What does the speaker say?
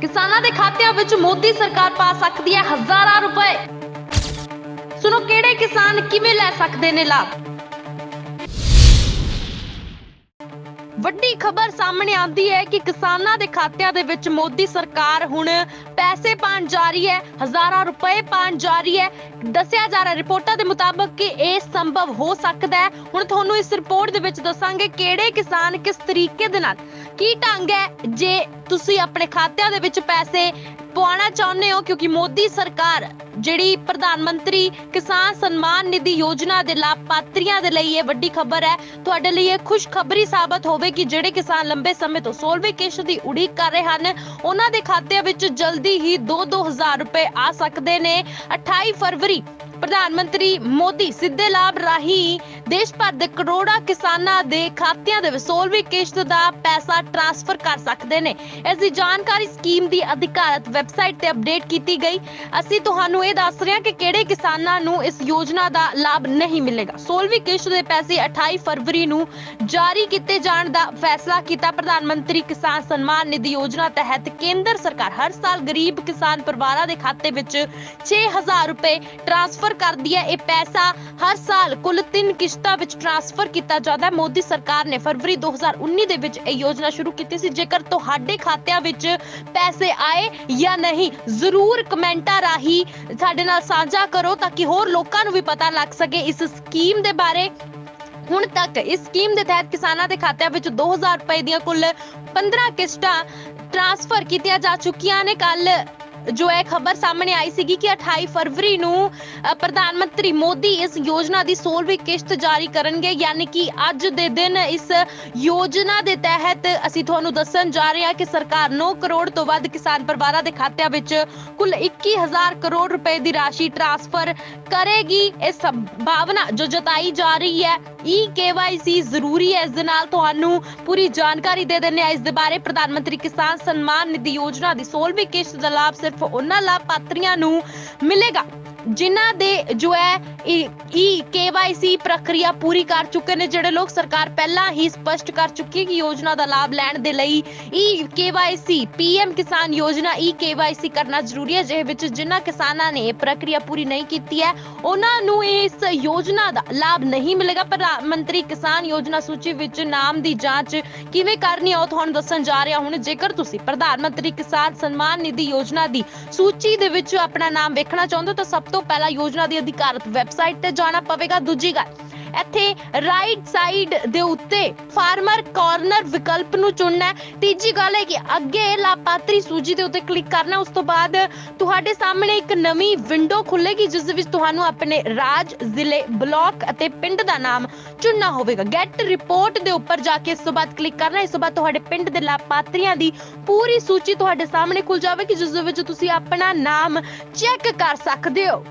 ਕਿਸਾਨਾਂ ਦੇ ਖਾਤਿਆਂ ਵਿੱਚ ਮੋਦੀ ਸਰਕਾਰ ਪਾ ਸਕਦੀ ਹੈ ਹਜ਼ਾਰਾਂ ਰੁਪਏ। ਸੁਣੋ, ਕਿਹੜੇ ਕਿਸਾਨ ਕਿਵੇਂ ਲੈ ਸਕਦੇ ਨੇ ਲਾਭ? ਵੱਡੀ ਖਬਰ ਸਾਹਮਣੇ ਆਂਦੀ ਹੈ ਕਿ ਕਿਸਾਨਾਂ ਦੇ ਖਾਤਿਆਂ ਦੇ ਵਿੱਚ ਮੋਦੀ ਸਰਕਾਰ ਹੁਣ ਪੈਸੇ ਪਾਣ ਜਾ ਰਹੀ ਹੈ, ਹਜ਼ਾਰਾਂ ਰੁਪਏ ਪਾਣ ਜਾ ਰਹੀ ਹੈ। ਦੱਸਿਆ ਜਾ ਰਿਹਾ, ਰਿਪੋਰਟਾਂ ਦੇ ਮੁਤਾਬਕ ਕਿ ਇਹ ਸੰਭਵ ਹੋ ਸਕਦਾ ਹੈ। ਹੁਣ ਤੁਹਾਨੂੰ ਇਸ ਰਿਪੋਰਟ ਦੇ ਵਿੱਚ ਦੱਸਾਂਗੇ ਕਿਹੜੇ ਕਿਸਾਨ ਕਿਸ ਤਰੀਕੇ ਦੇ ਨਾਲ ਕੀ ਢੰਗ ਹੈ ਜੇ ਤੁਸੀਂ ਆਪਣੇ ਖਾਤਿਆਂ ਦੇ ਵਿੱਚ ਪੈਸੇ ਪਵਾਉਣਾ ਚਾਹੁੰਦੇ ਹੋ? ਕਿਉਂਕਿ ਮੋਦੀ ਸਰਕਾਰ ਜਿਹੜੀ ਪ੍ਰਧਾਨ ਮੰਤਰੀ ਕਿਸਾਨ ਸਨਮਾਨ ਨਿਧੀ ਯੋਜਨਾ ਦੇ ਲਾਭਪਾਤਰੀਆਂ ਦੇ ਲਈ ਇਹ ਵੱਡੀ ਖਬਰ ਹੈ। ਤੁਹਾਡੇ ਲਈ ਇਹ ਖੁਸ਼ਖਬਰੀ ਸਾਬਤ ਹੋਵੇਗੀ ਜਿਹੜੇ ਕਿਸਾਨ ਲੰਬੇ ਸਮੇਂ ਤੋਂ ਸੋਲਵੇ ਕਿਸ਼ਤ ਦੀ ਉਡੀਕ ਕਰ ਰਹੇ ਹਨ, ਉਹਨਾਂ ਦੇ ਖਾਤਿਆਂ ਵਿੱਚ ਜਲਦੀ ਹੀ 2-2000 ਰੁਪਏ ਆ ਸਕਦੇ ਨੇ। 28 ਫਰਵਰੀ ਪ੍ਰਧਾਨ ਮੰਤਰੀ ਮੋਦੀ ਸਿੱਧੇ ਲਾਭ ਰਾਹੀਂ ਦੇਸ਼ ਭਰ ਦੇ ਕਰੋੜਾਂ ਕਿਸਾਨਾਂ ਦੇ ਖਾਤਿਆਂ ਦੇ ਵਿੱਚ 16ਵੀਂ ਕਿਸ਼ਤ ਦਾ ਪੈਸਾ ਟ੍ਰਾਂਸਫਰ ਕਰ ਸਕਦੇ ਨੇ। ਇਸ ਦੀ ਜਾਣਕਾਰੀ ਸਕੀਮ ਦੀ ਅਧਿਕਾਰਤ ਵੈਬਸਾਈਟ ਤੇ ਅਪਡੇਟ ਕੀਤੀ ਗਈ। ਅਸੀਂ ਤੁਹਾਨੂੰ ਇਹ ਦੱਸ ਰਹੇ ਹਾਂ ਕਿ ਕਿਹੜੇ ਕਿਸਾਨਾਂ ਨੂੰ ਇਸ ਯੋਜਨਾ ਦਾ ਲਾਭ ਨਹੀਂ ਮਿਲੇਗਾ। 16ਵੀਂ ਕਿਸ਼ਤ ਦੇ ਪੈਸੇ 28 ਫਰਵਰੀ ਨੂੰ ਜਾਰੀ ਕੀਤੇ ਜਾਣ ਦਾ ਫੈਸਲਾ ਕੀਤਾ ਪ੍ਰਧਾਨ ਮੰਤਰੀ ਕਿਸਾਨ ਸਨਮਾਨ ਨਿਧੀ ਯੋਜਨਾ ਤਹਿਤ ਕੇਂਦਰ ਸਰਕਾਰ ਹਰ ਸਾਲ ਗਰੀਬ ਕਿਸਾਨ ਪਰਿਵਾਰਾਂ ਦੇ ਖਾਤੇ ਵਿੱਚ 6000 ਰੁਪਏ ਟ੍ਰਾਂਸਫਰ ਕਰਦੀ ਹੈ। ਇਹ ਪੈਸਾ ਹਰ ਸਾਲ ਕੁੱਲ 3 ਕਿਸ਼ਤ ਵਿੱਚ ਟ੍ਰਾਂਸਫਰ ਕੀਤਾ ਜਾਂਦਾ ਹੈ। ਮੋਦੀ ਸਰਕਾਰ ਨੇ ਫਰਵਰੀ 2019 ਦੇ ਵਿੱਚ ਇਹ ਯੋਜਨਾ ਸ਼ੁਰੂ ਕੀਤੀ ਸੀ। ਜੇਕਰ ਤੁਹਾਡੇ ਖਾਤਿਆਂ ਵਿੱਚ ਪੈਸੇ ਆਏ ਜਾਂ ਨਹੀਂ, ਜ਼ਰੂਰ ਕਮੈਂਟਾਂ ਰਾਹੀਂ ਸਾਡੇ ਨਾਲ ਸਾਂਝਾ ਕਰੋ ਤਾਂ ਕਿ ਹੋਰ ਲੋਕਾਂ ਨੂੰ ਵੀ ਪਤਾ ਲੱਗ ਸਕੇ ਇਸ ਸਕੀਮ ਦੇ ਬਾਰੇ। ਹੁਣ ਤੱਕ ਇਸ ਸਕੀਮ ਦੇ ਤਹਿਤ ਕਿਸਾਨਾਂ ਦੇ ਖਾਤਿਆਂ ਵਿੱਚ 2000 ਰੁਪਏ ਦੀਆਂ ਕੁੱਲ 15 ਕਿਸ਼ਤਾਂ ਟ੍ਰਾਂਸਫਰ ਕੀਤੀਆਂ ਜਾ ਚੁੱਕੀਆਂ ਨੇ। ਕੱਲ ਜੋ ਇਹ ਖਬਰ ਸਾਹਮਣੇ ਆਈ ਸੀਗੀ ਕਿ 28 ਫਰਵਰੀ ਨੂੰ ਪ੍ਰਧਾਨ ਮੰਤਰੀ ਮੋਦੀ ਇਸ ਯੋਜਨਾ ਦੀ 16ਵੀਂ ਕਿਸ਼ਤ ਜਾਰੀ ਕਰਨਗੇ, ਯਾਨੀ ਕਿ ਅੱਜ ਦੇ ਦਿਨ ਇਸ ਯੋਜਨਾ ਦੇ ਤਹਿਤ ਅਸੀਂ ਤੁਹਾਨੂੰ ਦੱਸਣ ਜਾ ਰਹੇ ਹਾਂ ਕਿ ਸਰਕਾਰ 9 ਕਰੋੜ ਤੋਂ ਵੱਧ ਕਿਸਾਨ ਪਰਿਵਾਰਾਂ ਦੇ ਖਾਤਿਆਂ ਵਿੱਚ ਕੁੱਲ 21000 ਕਰੋੜ ਰੁਪਏ ਦੀ ਰਾਸ਼ੀ ਟ੍ਰਾਂਸਫਰ ਕਰੇਗੀ। ਇਹ ਸੰਭਾਵਨਾ ਜੋ ਜਤਾਈ ਜਾ ਰਹੀ ਹੈ ਈ ਕੇਵਾਈਸੀ ਜ਼ਰੂਰੀ ਹੈ। ਇਸ ਦੇ ਨਾਲ ਤੁਹਾਨੂੰ ਪੂਰੀ ਜਾਣਕਾਰੀ ਦੇ ਦਿੰਦੇ ਆ ਇਸ ਦੇ ਬਾਰੇ ਪ੍ਰਧਾਨ ਮੰਤਰੀ ਕਿਸਾਨ ਸਨਮਾਨ ਨਿਧੀ ਯੋਜਨਾ ਦੀ 16ਵੀਂ ਕਿਸ਼ਤ ਦਾ ਲਾਭ ਸਿਰਫ ਉਹਨਾਂ ਲਾਭਪਾਤਰੀਆਂ ਨੂੰ ਮਿਲੇਗਾ। ਜਿਨ੍ਹਾਂ ਦੇ ਜੋ ਹੈ ਈ ਕੇਵਾਈਸੀ ਪ੍ਰਕਿਰਿਆ ਪੂਰੀ ਕਰ ਚੁੱਕੇ ਨੇ, ਜਿਹੜੇ ਲੋਕ ਸਰਕਾਰ ਪਹਿਲਾਂ ਹੀ ਸਪਸ਼ਟ ਕਰ ਚੁੱਕੀ ਹੈ ਕਿ ਯੋਜਨਾ ਦਾ ਲਾਭ ਲੈਣ ਦੇ ਲਈ ਈ ਕੇਵਾਈਸੀ ਪੀਐਮ ਕਿਸਾਨ ਯੋਜਨਾ ਈ ਕੇਵਾਈਸੀ ਕਰਨਾ ਜ਼ਰੂਰੀ ਹੈ, ਜਿਹਦੇ ਵਿੱਚ ਜਿਨ੍ਹਾਂ ਕਿਸਾਨਾਂ ਨੇ ਇਹ ਪ੍ਰਕਿਰਿਆ ਪੂਰੀ ਨਹੀਂ ਕੀਤੀ ਹੈ, ਉਹਨਾਂ ਨੂੰ ਇਸ ਯੋਜਨਾ ਦਾ ਲਾਭ ਨਹੀਂ ਮਿਲੇਗਾ। ਪ੍ਰਧਾਨ ਮੰਤਰੀ ਕਿਸਾਨ ਯੋਜਨਾ ਸੂਚੀ ਵਿੱਚ ਨਾਮ ਦੀ ਜਾਂਚ ਕਿਵੇਂ ਕਰਨੀ ਹੈ, ਉਹ ਤੁਹਾਨੂੰ ਦੱਸਣ ਜਾ ਰਿਹਾ ਹੁਣ। ਜੇਕਰ ਤੁਸੀਂ ਪ੍ਰਧਾਨ ਮੰਤਰੀ ਕਿਸਾਨ ਸਨਮਾਨ ਨਿਧੀ ਯੋਜਨਾ ਦੀ ਸੂਚੀ ਦੇ ਵਿੱਚ ਆਪਣਾ ਨਾਮ ਵੇਖਣਾ ਚਾਹੁੰਦੇ ਹੋ, ਤਾਂ ਸਭ ਤੋਂ ਪਹਿਲਾਂ ਯੋਜਨਾ ਦੀ ਅਧਿਕਾਰਤ ਵੈਬਸਾਈਟ ਤੇ ਜਾਣਾ ਪਵੇਗਾ। ਦੂਜੀ ਗੱਲ ਇੱਥੇ ਰਾਈਟ ਸਾਈਡ ਦੇ ਉੱਤੇ ਫਾਰਮਰ ਕਾਰਨਰ ਵਿਕਲਪ ਨੂੰ ਚੁਣਨਾ ਹੈ। ਤੀਜੀ ਗੱਲ ਹੈ ਕਿ ਅੱਗੇ ਲਾਭਪਾਤਰੀ ਸੂਚੀ ਦੇ ਉੱਤੇ ਕਲਿੱਕ ਕਰਨਾ, ਉਸ ਤੋਂ ਬਾਅਦ ਤੁਹਾਡੇ ਸਾਹਮਣੇ ਇੱਕ ਨਵੀਂ ਵਿੰਡੋ ਖੁੱਲੇਗੀ ਜਿਸ ਦੇ ਵਿੱਚ ਤੁਹਾਨੂੰ ਆਪਣੇ ਰਾਜ, ਜ਼ਿਲ੍ਹੇ ਬਲਾਕ ਅਤੇ ਪਿੰਡ ਦਾ ਨਾਮ ਚੁਣਨਾ ਹੋਵੇਗਾ। ਗੈਟ ਰਿਪੋਰਟ ਦੇ ਉੱਪਰ ਜਾ ਕੇ ਇਸ ਤੋਂ ਬਾਅਦ ਕਲਿੱਕ ਕਰਨਾ, ਇਸ ਤੋਂ ਬਾਅਦ ਤੁਹਾਡੇ ਪਿੰਡ ਦੇ ਲਾਭਪਾਤਰੀਆਂ ਦੀ ਪੂਰੀ ਸੂਚੀ ਤੁਹਾਡੇ ਸਾਹਮਣੇ ਖੁੱਲ ਜਾਵੇਗੀ, ਜਿਸ ਦੇ ਵਿੱਚ ਤੁਸੀਂ ਆਪਣਾ ਨਾਮ ਚੈੱਕ ਕਰ ਸਕਦੇ ਹੋ।